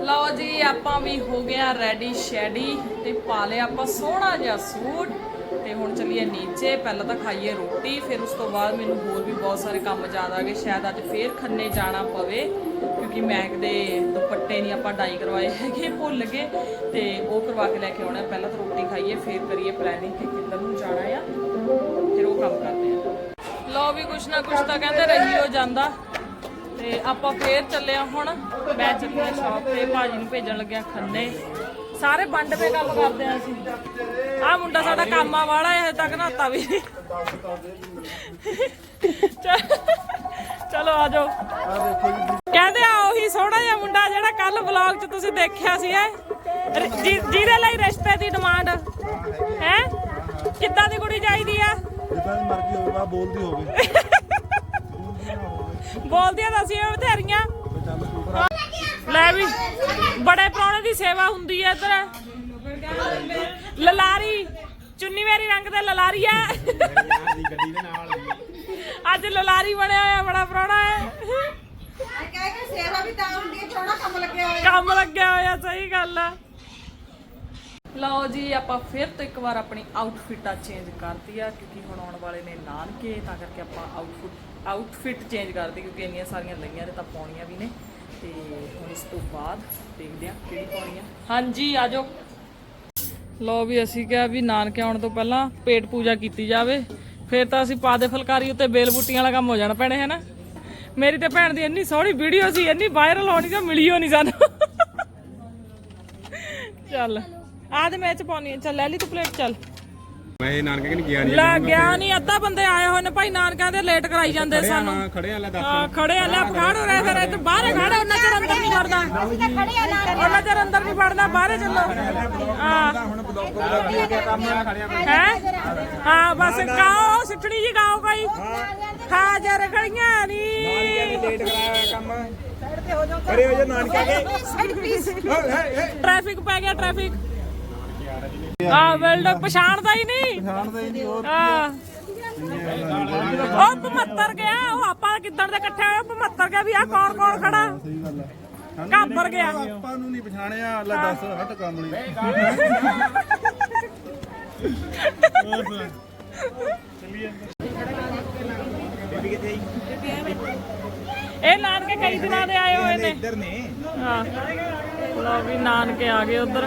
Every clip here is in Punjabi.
ਲਓ ਜੀ, ਆਪਾਂ ਵੀ ਹੋ ਗਿਆ ਰੈਡੀ ਸ਼ੈਡੀ ਤੇ ਪਾ ਲਿਆ ਆਪਾਂ ਸੋਹਣਾ ਜਿਹਾ ਸੂਟ। ਤੇ ਹੁਣ ਚੱਲੀਏ ਨੀਚੇ, ਪਹਿਲਾਂ ਤਾਂ ਖਾਈਏ ਰੋਟੀ, ਫਿਰ ਉਸ ਤੋਂ ਬਾਅਦ ਮੈਨੂੰ ਹੋਰ ਵੀ ਬਹੁਤ ਸਾਰੇ ਕੰਮ ਯਾਦ ਆ ਗਏ। ਸ਼ਾਇਦ ਅੱਜ ਫੇਰ ਖੰਨੇ ਜਾਣਾ ਪਵੇ, ਕਿਉਂਕਿ ਮੈਕ ਦੇ ਦੁਪੱਟੇ ਨਹੀਂ ਆਪਾਂ ਡਾਈ ਕਰਵਾਏ ਹੈਗੇ, ਭੁੱਲ ਗਏ। ਤੇ ਉਹ ਕਰਵਾ ਕੇ ਲੈ ਕੇ ਆਉਣਾ, ਪਹਿਲਾਂ ਤਾਂ ਰੋਟੀ ਖਾਈਏ, ਫਿਰ ਕਰੀਏ ਪਲੈਨਿੰਗ ਕਿ ਕਿੱਧਰ ਨੂੰ ਜਾਣਾ ਆ। ਫਿਰ ਉਹ ਕੰਮ ਕਰਦੇ ਆ। ਲਓ ਵੀ ਕੁਛ ਨਾ ਕੁਛ ਤਾਂ ਕਹਿੰਦੇ ਰਹੀ ਹੋ ਜਾਂਦਾ। ਤੇ ਆਪਾਂ ਫੇਰ ਚੱਲੇ ਆ ਹੁਣ ਮੈਂ ਚੱਲੀ ਆ ਸ਼ਾਪ ਤੇ, ਭਾਜੀ ਨੂੰ ਭੇਜਣ ਲੱਗਿਆ ਖੰਨੇ। ਸਾਰੇ ਵੰਡ ਪੇ ਕੰਮ ਕਰਦੇ ਆ ਅਸੀਂ। ਆ ਮੁੰਡਾ ਸਾਡਾ ਕੰਮਾਂ ਵਾਲਾ ਹੈ ਤੱਕ ਨਹਾਤਾ ਵੀ ਨਹੀਂ। ਚਲੋ ਆ ਜਾਓ। ਕਹਿੰਦੇ ਆ ਉਹੀ ਸੋਹਣਾ ਜਿਹਾ ਮੁੰਡਾ ਜਿਹੜਾ ਕੱਲ ਵਲੌਗ 'ਚ ਤੁਸੀਂ ਦੇਖਿਆ ਸੀ ਐ ਜਿਹਦੇ ਲਈ ਰਿਸ਼ਤੇ ਦੀ ਡਿਮਾਂਡ ਹੈ? ਕਿੱਦਾਂ ਦੀ ਕੁੜੀ ਚਾਹੀਦੀ ਆ? ਜਿੱਦਾਂ ਦੀ ਮਰਜ਼ੀ ਹੋਵੇ ਬਾ ਬੋਲਦੀ ਹੋਵੇ। ਬੋਲਦੀਆਂ ਤਾਂ ਅਸੀਂ ਉਹ ਬਥੇਰੀਆਂ। ਲੈ ਵੀ ਬੜੇ ਪ੍ਰਾਹੁਣੇ ਦੀ ਸੇਵਾ ਹੁੰਦੀ ਹੈ ਇੱਧਰ। ਲਲਾਰੀ ਚੁੰਨੀ ਮੇਰੀ ਰੰਗ ਦੇ ਲਲਾਰੀ ਹੈ। ਅੱਜ ਲਲਾਰੀ ਬਣਿਆ ਹੋਇਆ ਬੜਾ ਪ੍ਰਾਹੁਣਾ ਹੈ। ਕਹਿ ਕੇ ਸੇਵਾ ਵੀ ਤਾਂ ਹੁੰਦੀ ਹੈ ਥੋੜਾ ਕੰਮ ਲੱਗਿਆ ਹੋਇਆ। ਕੰਮ ਲੱਗਿਆ ਹੋਇਆ ਸਹੀ ਗੱਲ ਆ। ਲਓ ਜੀ, ਆਪਾਂ ਫਿਰ ਤੋਂ ਇੱਕ ਵਾਰ ਆਪਣੀ ਆਊਟਫਿਟਾਂ ਚੇਂਜ ਕਰਤੀ ਆ, ਕਿਉਂਕਿ ਹੁਣ ਆਉਣ ਵਾਲੇ ਨੇ ਨਾਨਕੇ, ਤਾਂ ਕਰਕੇ ਆਪਾਂ ਆਊਟਫਿਟ ਆਊਟਫਿਟ ਚੇਂਜ ਕਰਤੀ ਕਿਉਂਕਿ ਇੰਨੀਆਂ ਸਾਰੀਆਂ ਲਈਆਂ ਨੇ ਤਾਂ ਪਾਉਣੀਆਂ ਵੀ ਨੇ। ਤੇ ਹੁਣ ਇਸ ਤੋਂ ਬਾਅਦ ਦੇਖਦੇ ਆ ਕਿਹੜੀ ਪਾਉਣੀ ਆ। ਹਾਂਜੀ ਆਜੋ ਲਓ ਵੀ, ਅਸੀਂ ਕਿਹਾ ਵੀ ਨਾਨਕੇ ਆਉਣ ਤੋਂ ਪਹਿਲਾਂ ਪੇਟ ਪੂਜਾ ਕੀਤੀ ਜਾਵੇ। ਫਿਰ ਤਾਂ ਅਸੀਂ ਪਾਦੇ ਫਲਕਾਰੀ ਉੱਤੇ ਬੇਲ ਬੂਟੀਆਂ ਵਾਲਾ ਕੰਮ ਹੋ ਜਾਣਾ ਪੈਣੇ ਹੈ ਨਾ ਮੇਰੀ ਤੇ ਭੈਣ ਦੀ ਇੰਨੀ ਸੋਹਣੀ ਵੀਡੀਓ ਸੀ, ਇੰਨੀ ਵਾਇਰਲ ਹੋਣੀ ਤਾਂ ਮਿਲੀ ਹੋ ਸਾਨੂੰ। ਚੱਲ। ਆ ਤੇ ਮੈਂ ਚ ਪਾਉਣੀ ਆ। ਚੱਲ ਲੈ ਲਈ ਤੂੰ ਪਲੇਟ ਚੱਲ। ਮੈਂ ਇਹ ਨਾਨਕੇ ਕਿ ਨਹੀਂ ਗਿਆ ਨਹੀਂ ਲੈ ਗਿਆ ਨਹੀਂ ਅੱਧਾ ਬੰਦੇ ਆਏ ਹੋਏ ਨੇ ਭਾਈ ਨਾਨਕਾਂ ਦੇ ਲੇਟ ਕਰਾਈ ਜਾਂਦੇ ਸਾਨੂੰ। ਹਾਂ ਖੜੇ ਆ ਲੈ ਦੱਸ। ਹਾਂ ਖੜੇ ਆ ਲੈ ਪਖਾੜ ਹੋ ਰਹੇ ਫਿਰ ਇੱਥੇ ਬਾਹਰ ਖੜੇ ਉਹਨਾਂ ਚਿਰ ਅੰਦਰ ਨਹੀਂ ਵੜਦਾ ਉਹਨਾਂ ਚਿਰ ਅੰਦਰ ਨਹੀਂ ਵੜਦਾ ਬਾਹਰੇ ਚੱਲੋ। ਹਾਂ। ਹੁਣ ਬਲੌਗ ਬਲੌਗ ਦਾ ਕੰਮ ਆ ਖੜਿਆ ਹੈ? ਹਾਂ ਬਸ ਗਾਓ ਸਿੱਠਣੀ ਜੀ ਗਾਓ ਕੋਈ ਹਾਂ ਜਰ ਖੜੀਆਂ ਨਹੀਂ ਲੇਟ ਕਰਾਇਆ ਕੰਮ। ਖੜੇ ਹੋ ਜਾ ਨਾਨਕਾ ਕੇ ਟ੍ਰੈਫਿਕ ਪੈ ਗਿਆ ਟ੍ਰੈਫਿਕ ਆ ਵੈਲਡ ਪਛਾਣਦਾ ਹੀ ਨਹੀਂ। ਜਾਣਦਾ ਹੀ ਨਹੀਂ ਉਹ ਹਾਂ ਉਹ 75 ਗਿਆ ਉਹ ਆਪਾਂ ਕਿੱਦਣ ਦੇ ਇਕੱਠੇ ਹੋਏ 75 ਗਿਆ ਵੀ ਆ ਕੌਣ ਕੌਣ ਖੜਾ? ਸਹੀ ਗੱਲ ਹੈ ਸਾਨੂੰ ਕਾਬਰ ਗਿਆ। ਆਪਾਂ ਨੂੰ ਨਹੀਂ ਪਛਾਣਿਆ ਲੈ ਦੱਸ ਹਟ ਕਾਮਲੀ ਇਹ ਨਾਨਕੇ ਕਈ ਦਿਨਾਂ ਦੇ ਆਏ ਹੋਏ ਨੇ। ਇੱਧਰ ਨੇ। ਹਾਂ। ਲਓ ਵੀ ਨਾਨਕੇ ਆ ਗਏ ਉਧਰ।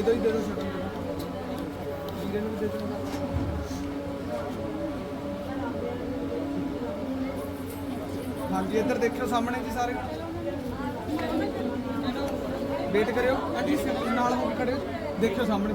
ਦੇ ਦੋ ਹੀ ਦੇ ਦੋ ਛੋਟੇ ਵੀਰੇ ਨੂੰ ਵੀ ਦੇ ਦੋ। ਹਾਂਜੀ, ਇੱਧਰ ਦੇਖਿਓ ਸਾਹਮਣੇ ਜੀ ਸਾਰੇ। ਵੇਟ ਕਰਿਓ। ਹਾਂਜੀ, ਨਾਲ ਹੋ ਕੇ ਖੜੇ ਦੇਖਿਓ ਸਾਹਮਣੇ।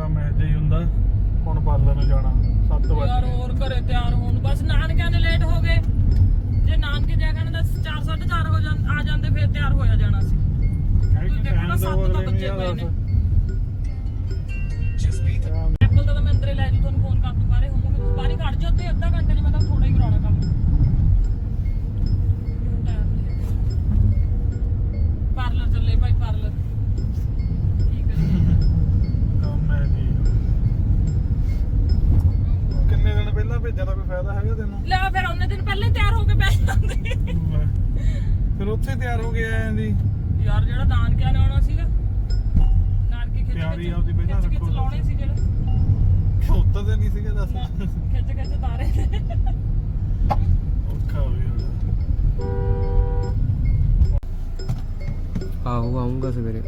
ਕੰਮ ਜਿਹਾ ਹੀ ਹੁੰਦਾ ਹੁਣ ਪਾਰਲਰ ਨੂੰ ਜਾਣਾ 7 ਯਾਰ ਵਜੇ ਹੋਰ ਘਰੇ ਤਿਆਰ ਹੋਣ ਬਸ ਨਾਨਕਿਆਂ ਦੇ ਲੇਟ ਹੋ ਗਏ। ਜੇ ਨਾਨਕੇ ਜਾ ਕੇ ਨਾ 4 4:30 ਹੋ ਜਾਂ ਆ ਜਾਂਦੇ ਫਿਰ ਤਿਆਰ ਹੋਇਆ ਜਾਣਾ ਸੀ। ਤੁਸੀਂ ਦੇਖੋ ਨਾ ਸੱਤ ਤਾਂ ਬੱਚੇ ਪਏ ਨੇ। ਐਪਲ ਦਾ ਤਾਂ ਮੈਂ ਅੰਦਰੇ ਲੈ ਜੂ ਤੁਹਾਨੂੰ ਫੋਨ ਕਰ ਦੂੰ ਬਾਰੇ ਹੋਮੋ ਤੁਸੀਂ ਬਾਹਰ ਹੀ ਕੱਢ ਜਾਓ ਤੇ ਅੱਧਾ ਘੰਟੇ ਚ ਮੈਂ ਤਾਂ ਥੋੜਾ ਹੀ ਕਰਾਉਣਾ ਕੰਮ। ਪਾਰਲਰ ਚੱਲੇ ਭਾਈ ਪਾਰਲਰ। ਭੇਜਿਆ ਦਾ ਕੋਈ ਫਾਇਦਾ ਹੈਗਾ ਤੈਨੂੰ? ਲੈ ਫਿਰ ਉਹਨੇ ਦਿਨ ਪਹਿਲਾਂ ਹੀ ਤਿਆਰ ਹੋ ਕੇ ਬੈ ਜਾਂਦੇ। ਫਿਰ ਉੱਥੇ ਤਿਆਰ ਹੋ ਕੇ ਆਏ ਦੀ ਯਾਰ ਜਿਹੜਾ ਨਾਨਕਿਆਂ ਨੇ ਆਉਣਾ ਸੀਗਾ ਨਾਨਕੇ ਖਿੱਚ ਤਿਆਰੀ ਆਪਦੀ ਪਹਿਲਾਂ ਖਿੱਚ ਰੱਖੋ। ਲਾਉਣੇ ਸੀ ਜਿਹੜੇ ਉੱਤਰ ਤੇ ਨਹੀਂ ਸੀਗੇ ਦੱਸ? ਖਿੱਚ ਖਿੱਚ ਤਾਰੇ ਔਖਾ ਹੋ ਗਿਆ। ਆਹੋ ਆਉਂਗਾ ਸਵੇਰੇ।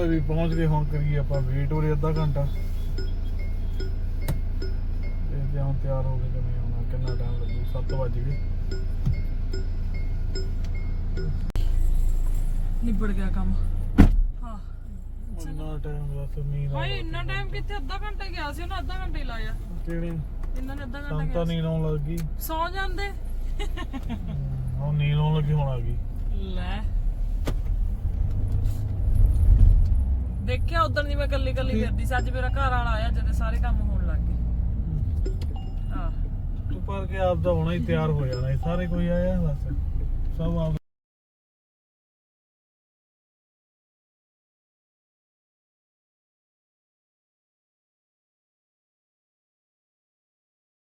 ਲੈ ਵੀ ਪਹੁੰਚ ਗਏ ਹੁਣ ਕਰੀਏ ਆਪਾਂ ਵੇਟ ਉਰੇ ਅੱਧਾ ਘੰਟਾ। ਦੇਖਦੇ ਹਾਂ ਹੁਣ ਤਿਆਰ ਹੋ ਗਏ ਕਿ ਨਹੀਂ ਆਉਣਾ ਕਿੰਨਾ ਟਾਈਮ ਲੱਗੂ? 7 ਵਜ ਗਏ। ਨਿਬੜ ਗਿਆ ਕੰਮ। ਹਾਂ। ਇੰਨਾ ਟਾਈਮ ਬਸ ਨੀਂਦ ਭਾਈ ਇੰਨਾ ਟਾਈਮ ਕਿੱਥੇ? ਅੱਧਾ ਘੰਟਾ ਹੀ ਗਿਆ ਸੀ ਉਹਨੇ ਅੱਧਾ ਘੰਟਾ ਹੀ ਲਾਇਆ। ਕਿਹੜੀ? ਇਹਨਾਂ ਨੇ ਅੱਧਾ ਘੰਟਾ ਗਿਆ ਤਾਂ ਸੀ। ਨੀਂਦ ਆਉਣ ਲੱਗ ਗਈ। ਸੌ ਜਾਂਦੇ। ਹੁਣ ਨੀਂਦ ਆਉਣ ਲੱਗੀ ਹੁਣ ਆ ਗਈ। ਲੈ। ਦੇਖਿਆ ਉਦੋਂ ਦੀ ਮੈਂ ਕੱਲੀ ਕੱਲੀ ਫਿਰਦੀ ਸੀ ਅੱਜ ਮੇਰਾ ਘਰ ਵਾਲਾ ਆਇਆ ਜਦ ਸਾਰੇ ਕੰਮ ਹੋਣ ਲੱਗ ਗਏ। ਹਾਂ। ਤੂੰ ਪਰ ਕੇ ਆਪ ਦਾ ਹੋਣਾ ਹੀ ਤਿਆਰ ਹੋ ਜਾਣਾ ਇਹ ਸਾਰੇ ਕੋਈ ਆਇਆ ਬਸ ਸਭ ਆਪ